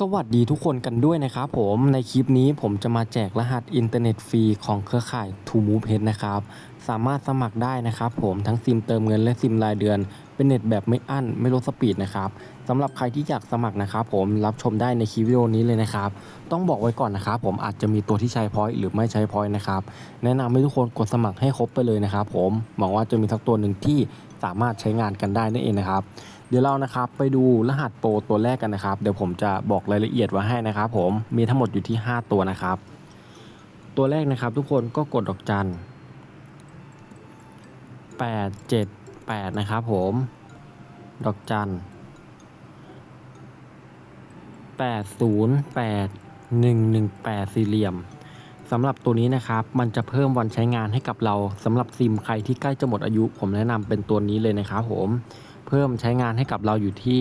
สวัสดีทุกคนกันด้วยนะครับผมในคลิปนี้ผมจะมาแจกรหัสอินเทอร์เน็ตฟรีของเครือข่าย t o m o v e นะครับ สามารถสมัครได้นะครับผมทั้งซิมเติมเงินและซิมรายเดือน เป็นเน็ตแบบไม่อั้นไม่ลดสปีดนะครับสำหรับใครที่อยากสมัครนะครับผมรับชมได้ในคลิปวิดีโอนี้เลยนะครับ ต้องบอกไว้ก่อนนะครับผมอาจจะมีตัวที่ใช้พอยต์หรือไม่ใช้พอยต์นะครับแนะนำให้ทุกคนกดสมัครให้ครบไปเลยนะครับผมหวังว่าจะมีทักตัวหนึ่งที่สามารถใช้งานกันได้นั่นเองนะครับ ดี๋ยวเรานะครับไปดูรหัสโปรตัวแรกกันนะครับ เดี๋ยวผมจะบอกรายละเอียดไว้ให้นะครับ ผมมีทั้งหมดอยู่ที่ 5 ตัวนะครับ ตัวแรกนะครับ ทุกคนก็กดดอกจัน8 7 8 นะครับผม ดอกจัน8 0 8 1 1 8สี่เหลี่ยมสำหรับตัวนี้นะครับ มันจะเพิ่มวันใช้งานให้กับเราสำหรับซิมใครที่ใกล้จะหมดอายุ ผมแนะนำเป็นตัวนี้เลยนะครับผม เพิ่มใช้งานให้กับเราอยู่ที่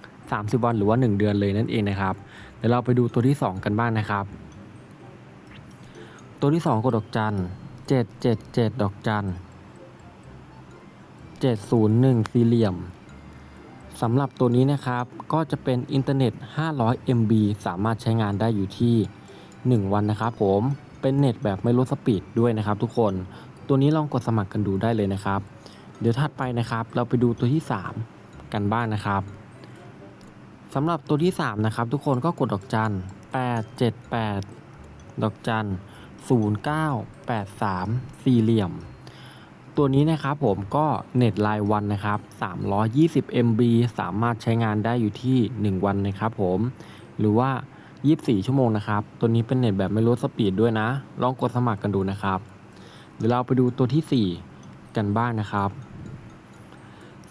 30 วันหรือว่า 1 เดือนเลยนั่นเองนะครับ เดี๋ยวเราไปดูตัวที่ 2 กันบ้างนะครับ ตัวที่ 2กดดอกจัน777ดอกจัน701สี่เหลี่ยมสำหรับตัวนี้นะครับก็จะเป็นอินเทอร์เน็ต 500 MB สามารถใช้งานได้อยู่ที่ 1 วันนะครับผมเป็นเน็ตแบบไม่ลดสปีดด้วยนะครับทุกคน ตัวนี้ลองกดสมัครกันดูได้เลยนะครับ เดี๋ยวถัดไปนะครับ เราไปดูตัวที่ 3 กันบ้างนนะครับสำหรับตัวที่ 3 นะครับ ทุกคนก็กดดอกจัน878 ดอกจัน0983 สี่เหลี่ยม ตัวนี้นะครับผมก็เน็ตรายวันนะครับ 320 MB สามารถใช้งานได้อยู่ที่ 1 วันนะครับผม หรือว่า 24 ชั่วโมงนะครับ ตัวนี้เป็นเน็ตแบบไม่ลดสปีดด้วยนะ ลองกดสมัครกันดูนะครับ เดี๋ยวเราไปดูตัวที่ 4 กันบ้างนะครับ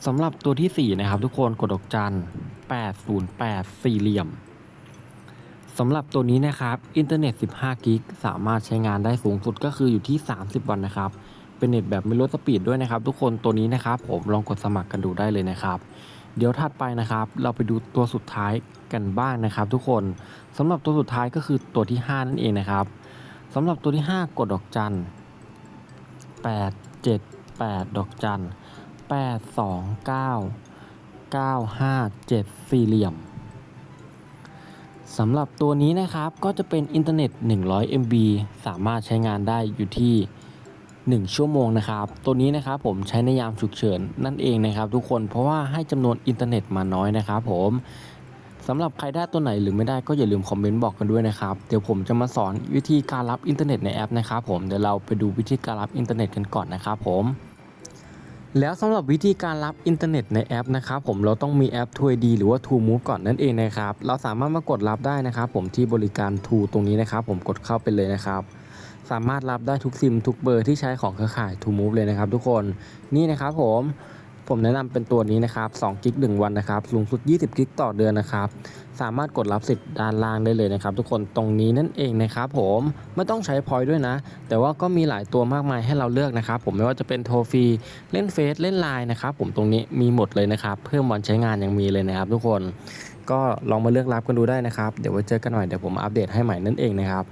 สำหรับตัวที่ 4 นะครับ ทุกคนกดดอกจัน 808 สี่เหลี่ยมสำหรับตัวนี้นะครับอินเทอร์เน็ต 15 กิกสามารถใช้งานได้สูงสุดก็คืออยู่ที่ 30 วันนะครับ เป็นเน็ตแบบไม่ลดสปีดด้วยนะครับ ทุกคนตัวนี้นะครับผมลองกดสมัครกันดูได้เลยนะครับ เดี๋ยวถัดไปนะครับ เราไปดูตัวสุดท้ายกันบ้างนะครับ ทุกคนสำหรับตัวสุดท้ายก็คือตัวที่ 5 นั่นเองนะครับสำหรับตัวที่ 5 กดดอกจัน8 7 8 ดอกจัน8 2 9 9 5 7สี่เหลี่ยมสำหรับตัวนี้นะครับก็จะเป็นอินเทอร์เน็ต 100 MB สามารถใช้งานได้อยู่ที่ 1 ชั่วโมงนะครับ ตัวนี้นะครับผมใช้ในยามฉุกเฉินนั่นเองนะครับ ทุกคนเพราะว่าให้จำนวนอินเทอร์เน็ตมาน้อยนะครับผมสำหรับใครได้ตัวไหนหรือไม่ได้ก็อย่าลืมคอมเมนต์บอกกันด้วยนะครับเดี๋ยวผมจะมาสอนวิธีการรับอินเทอร์เน็ตในแอปนะครับผมเดี๋ยวเราไปดูวิธีการรับอินเทอร์เน็ตกันก่อนนะครับผม แล้วสำหรับวิธีการรับอินเทอร์เน็ตในแอปนะครับผมเราต้องมีแอป t o d หรือว่า t o Move ก่อนนั่นเองนะครับเราสามารถมากดรับได้นะครับผมที่บริการ t o ตรงนี้นะครับผมกดเข้าไปเลยนะครับ สามารถรับได้ทุกซิมทุกเบอร์ที่ใช้ของเครือข่าย t o Move เลยนะครับ ทุกคนนี่นะครับผมผมแนะนำเป็นตัวนี้นะครับ2กิก1วันนะครับ สูงสุด 20 กิกต่อเดือนนะครับ สามารถกดรับสิทธิ์ด้านล่างได้เลยนะครับ ทุกคนตรงนี้นั่นเองนะครับผมไม่ต้องใช้พอยด้วยนะ แต่ว่าก็มีหลายตัวมากมายให้เราเลือกนะครับ ผมไม่ว่าจะเป็นโทรฟรีเล่นเฟซเล่นไลน์นะครับผมตรงนี้มีหมดเลยนะครับเพิ่มวันใช้งานยังมีเลยนะครับ ทุกคนก็ลองมาเลือกรับกันดูได้นะครับ เดี๋ยวไว้เจอกันหน่อยเดี๋ยวผมอัปเดตให้ใหม่นั่นเองนะครับ